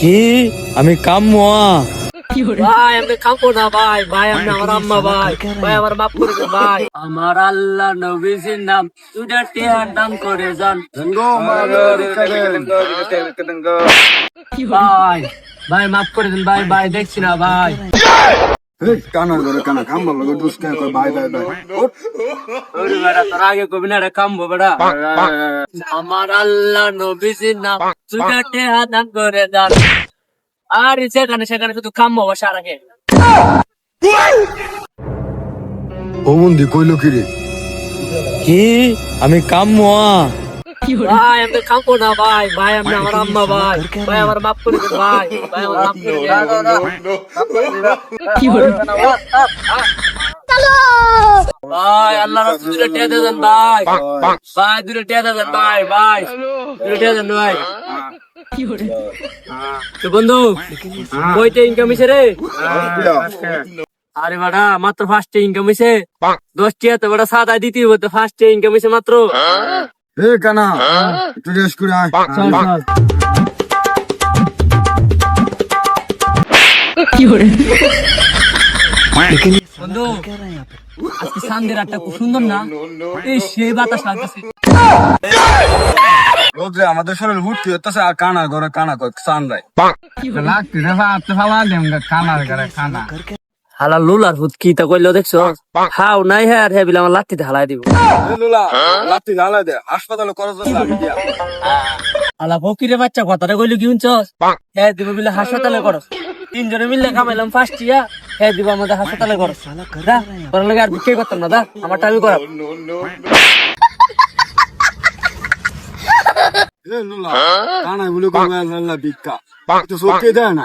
কি? আমি কামুয়া ভাই আমি খাব না ভাই। ভাই আমি আমার আম্মা ভাই। ভাই আমার মাফ করেছে ভাই। আমার আল্লাহ নবীজির নাম দুটা টিয়ার দান করে যান। ভাই ভাই মাফ করে দিন ভাই ভাই দেখছি না ভাই। কানা করে কানা কাম বলল গো কই বাই বাই বাই। ওরে। বেটা তোর আগে কবি না রে কামবো বেটা আমার আল্লাহ নবীজির নাম করে আর সেখানে সেখানে শুধু কামবো বসে আর আগে। ও মন্দি কইলো কি রে? কি? আমি কামুয়া ভাই আমি খাব না, ভাই ভাই, আমি আমার আম্মা, ভাই। ভাই, আমার মাফ করে দেন, ভাই ভাই, আমার মাফ করে দেন। ভাই, আল্লাহ রাসূল দুটো টিয়া দেন, ভাই। ভাই দুটো টিয়া দেন, ভাই ভাই। দুটো টিয়া দেন, ভাই। তো বন্ধু কইতে ইনকাম হইছে রে? আরে বাড়া, মাত্র ফার্স্টে ইনকাম হইছে। দশ টিয়া তো সাদা দিতে হবে ইনকাম হইছে মাত্র। এ কানা একটু রেস্ট করে আয়। চল চল বন্ধু আজকে সান্দের রাতটা খুব সুন্দর না? এই সেই বাতাস লাগতেছে। রোদ্রে আমাদের শরীর হুটতে হতেছে আর কানা করে কানা কই সান রাই লাগতে রে ফাতে ফালা দেম কানা। হালা লুলার ভূত কি তা কইলো দেখছ? হাও নাই হ্যাঁ আর হ্যাঁ বিলে আমার লাত্তিতে হালাই দিব। এ লুলা লাতি জ্বালা দে হাসপাতালে দিয়া। হালা ফকিরে বাচ্চা কথাটা কইলো কি শুনছস? হ্যাঁ দিব বিলে হাসপাতালে করস তিনজনে মিললে কামাইলাম ফার্স্ট ইয়া হ্যাঁ দিব আমাদের হাসপাতালে করস দা তোর লাগে আর বিক্রি করতাম না দা আমারটা আমি করাব এ লুলা কানা বলে কই আল্লাহ ভিক্ষা। তো সত্যি দেয় না।